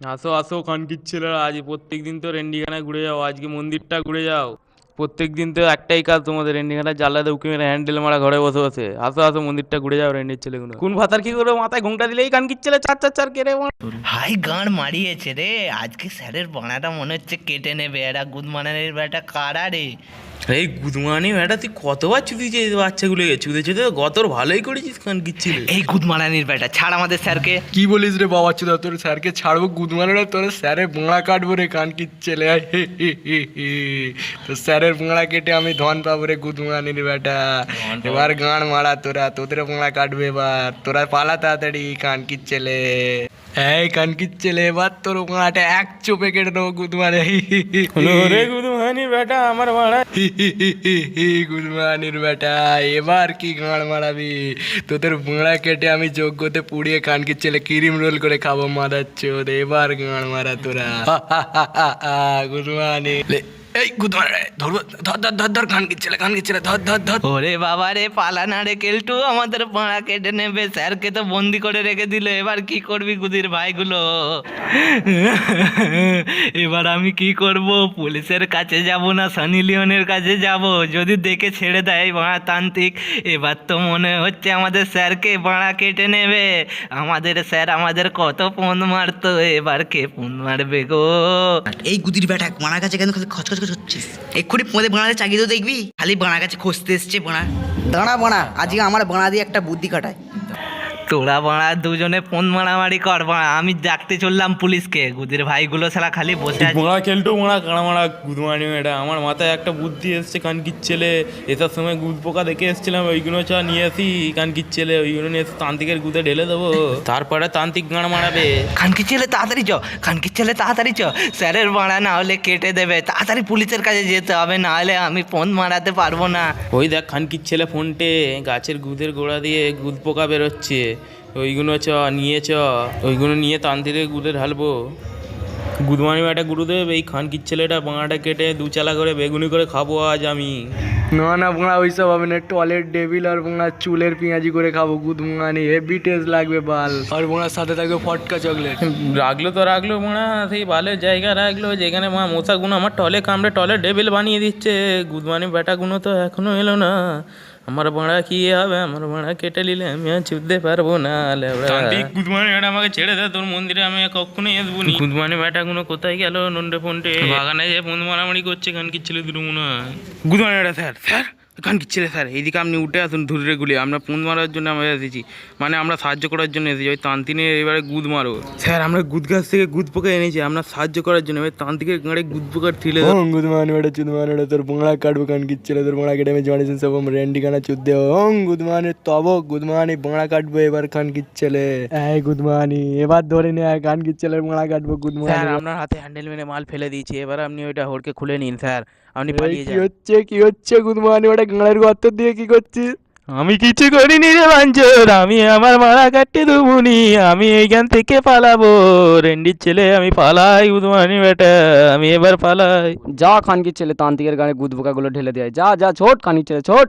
আসো আসো, খানকির ছেলেরা, আজ প্রত্যেক দিন তো রেন্ডিখানায় ঘুরে যাও, আজকে মন্দিরটা ঘুরে যাও। প্রত্যেক দিন তো একটাই কাজ তোমাদের রেন্ডিখানায় জ্বালাতে উকি মেরে হ্যান্ডেল মারা ঘরে বসে বসে। আসো আসো মন্দিরটা ঘুরে যাও রেন্ডির ছেলেগুলো। কোন ভাতার কি করবে? মাথায় ঘুমটা দিলেই কানকির ছেলে চার চার চার কেড়ে হাই গান মারিয়েছে রে। আজকে স্যারের বানাটা মনে হচ্ছে কেটে নেবে। এরা গুদমানের বেটা কারা রে? এই গুদমানি ম্যাডা তুই কতবার চুদিয়েছিস এই বাচ্চাগুলোকে চুদে চুদে গতর ভালোই করেছিস কানকির ছেলে এই গুদমানানির বেটা ছাড় আমাদের স্যারকে। কি বলিস রে বাবা চুদা তোর স্যারকে ছাড়বো গুদমানের তোর স্যারে বোঁড়া কাটবো রে কান কি ছেলে আয় স্যারের বোঁড়া কেটে আমি ধন পাবো রে গুদমানির বেটা। এবার গান মারা তোরা তোদের বোঁড়া কাটবে এবার। তোরা পালা তাড়াতাড়ি কান কি ছেলে এই কান কি ছেলে এবার তোর বোঁড়াটা এক চোপে কেটে দেবো গুদমানে। রে গুদমানি বেটা আমার মারা। গুদমানির বেটা এবার কি গাঁড় মারাবি? তোদের বোঁড়া কেটে আমি যোগ্যতে পুড়িয়ে কানকির ছেলে ক্রিম রোল করে খাব মারাচ্ছ এবার গাঁড় মারা তোরা। গুদমানি। এই গুদমান ধরবো ধর ধর ধর ধর কানকির ছেলে কানকির ছেলে ধর ধর ধর। ওরে বাবা রে পালা না রে কেলটু আমাদের পাড়া কেটে নেবে। স্যারকে তো বন্দি করে রেখে দিল এবার কি করবি গুদির ভাইগুলো? এবার আমি কি করব? পুলিশের কাছে যাব না সানি লিওনের কাছে যাব? যদি দেখে ছেড়ে দেয় বাড়া তান্ত্রিক এবার তো মনে হচ্ছে আমাদের স্যারকে বাড়া কেটে নেবে। আমাদের স্যার আমাদের কত ফোন মারতো এবার কে ফোন মারবে গো? এই গুদির ব্যাটা বানার কাছে কেন খালি খচখচ হচ্ছিস এক্ষুনি পদে বানাতে চাকরি তো দেখবি। খালি বানার কাছে খুঁজতে এসছে বাঁড়া। দাঁড়া বানা আজকে আমার বানা দিয়ে একটা বুদ্ধি কাটায়। তোরা বাড়া দুজনে ফোন মারামারি কর বাড়া। আমি ডাকতে চললাম পুলিশকে। গুদির ভাইগুলো সারা খালি বসে আছে। মোড়া খেলটু মোড়া কানা মারা গুদমানি এটা আমার মাথায় একটা বুদ্ধি এসছে কানকির ছেলে। এসার সময় গুদ পোকা দেখে এসেছিলাম ওইগুলো চ নিয়ে আসি কানকির ছেলে। ওইগুলো নিয়ে এসে তান্ত্রিকের গুদে ঢেলে দেবো। তারপরে তান্ত্রিক গান মারাবে। খানকির ছেলে তাড়াতাড়ি চ। খানকির ছেলে তাড়াতাড়ি চ। স্যারের বাড়া না হলে কেটে দেবে। তাড়াতাড়ি পুলিশের কাছে যেতে হবে না হলে আমি ফোন মারাতে পারব না। ওই দেখ খানকির ছেলে ফোনটে গাছের গুদের গোড়া দিয়ে গুদ পোকা বেরোচ্ছে। ওইগুলো চ নিয়ে চ। ওইগুলো নিয়ে তান্ত্রিকের গুদে ঢালবো। গুদমানি বেটা গুরুদেব এই খানকির ছেলেটা বাঁড়াটা কেটে দু চালা করে বেগুনি করে খাব আজ আমি। না না বোঁড়া ওইসব হবে না টয়লেট ডেভিল আর বোঁড়া চুলের পেঁয়াজি করে খাব গুদমানি হেভি টেস্ট লাগবে বাল। আর বোঁড়ার সাথে থাকবে ফটকা চকলেট। রাখল তো রাখল মোনা সেই ভালো জায়গা রাখল যেখানে মা মশাগুলো আমার টলে কামড়ে টলে ডেবিল বানিয়ে দিচ্ছে। গুদমানি বেটাগুলো তো এখনও এলো না। আমার ভাড়া কি হবে আমার ভাড়া কেটে নিলে আমি আর ছুটতে পারব না গুদমানি ব্যাটা আমাকে ছেড়ে দে তোর মন্দিরে আমি কখনোই আসব নি গুদমানি বেটাগুলো কোথায় গেল নন্ডে ফোনটে বাগানে যে ফোন মারামারি করছে কান কি ছেলে দুটো মনে হয় গুদমানি ব্যাটা স্যার স্যার কান কি ছেলে স্যার? এইদিকে আপনি উঠে আসুন ধুরে গুলি আমরা ফোন মারার জন্য আমরা এসেছি। মানে আমরা সাহায্য করার জন্য এসেছি। ওই তান্তিনের এবারে গুদ মারো। স্যার আমরা গুদ গাছ থেকে গুদ পোকা এনেছি। আমরা সাহায্য করার জন্য ওই তান্ত্রিকের গাঁড়ে গুদ পোকার ঠিলে দাও। ওং গুদমানি বেটা চুদমানি বেটা তোর বোঁড়া কাটবো কানকির ছেলে তোর বোঁড়া কেটে আমি জড়েছেন সব রেন্ডি কানা চুদ চুদ্দে ওং গুদমানি তব গুদমানি বোঁড়া কাটবো এবার কানকির ছেলে। এই গুদমানি এবার ধরে নে কানকির ছেলের বোঁড়া কাটবো স্যার গুদমানি আপনার হাতে হ্যান্ডেল মেরে মাল ফেলে দিয়েছি। এবার আপনি ওইটা হোড়কে খুলে নিন স্যার। আপনি পালিয়ে কি হচ্ছে কি হচ্ছে গুদমানি ওটা গাঁড়ের গর্ত দিয়ে কি করছিস? আমি কিছু করিনি রে বাঞ্চোর আমি আমার মারা কাটতে দুমুনি আমি এইখান থেকে পালাবো। রেন্ডির ছেলে আমি পালাই উদমানি বেটা আমি এবার পালাই। যা খানকির ছেলে তান্ত্রিকের গানে গুদগুলো ঢেলে দেয়। যা যা ছোট খানির ছেলে ছোট।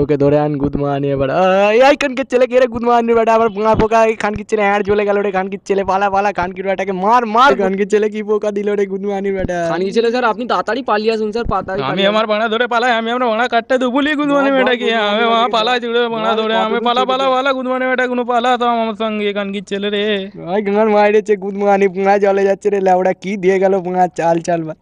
ওকে ধরে আন গুদমানি এবার আই, এই কানকির ছেলে কে রে গুদমানি বেটা আবার বোঁড়া পোকা এই খানকির ছেলে হ্যাঁ চলে গেল রে খানকির ছেলে পালা পালা খানকির বেটাকে মার মার খানকির ছেলে কি পোকা দিল রে গুদমানি বেটা খানকির ছেলে স্যার আপনি তাড়াতাড়ি পালিয়ে আসুন স্যার তাড়াতাড়ি আমি আমার বাড়া ধরে পালাই আমি আমার বাড়া কাটতে দেবুলি গুদমানি বেটাকে আমি মা পালা জুড়ে বাড়া ধরে আমি পালা পালা পালা গুদমানি বেটা কোনো পালা তো আমার সঙ্গে কানকির ছেলে রে ওই গাঁর মাইরেছে গুদমানি পোঙা জলে যাচ্ছে রে লেওড়া কি দিয়ে গেল পোঙা চাল চাল বা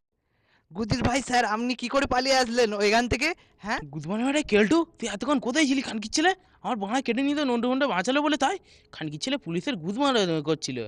গুদির ভাই, স্যার, আপনি কি করে পালিয়ে আসলেন ওইখান থেকে? হ্যাঁ? গুদমানি ভাই কেলটু, তুই এতক্ষণ কোথায় ছিলি, খানকির ছেলে? আমার বাঁড়া কেটে নিতে নন্ডে মন্ডে বাঁচালো বলে তাই? খানকির ছেলে পুলিশের গুদমার করছিল।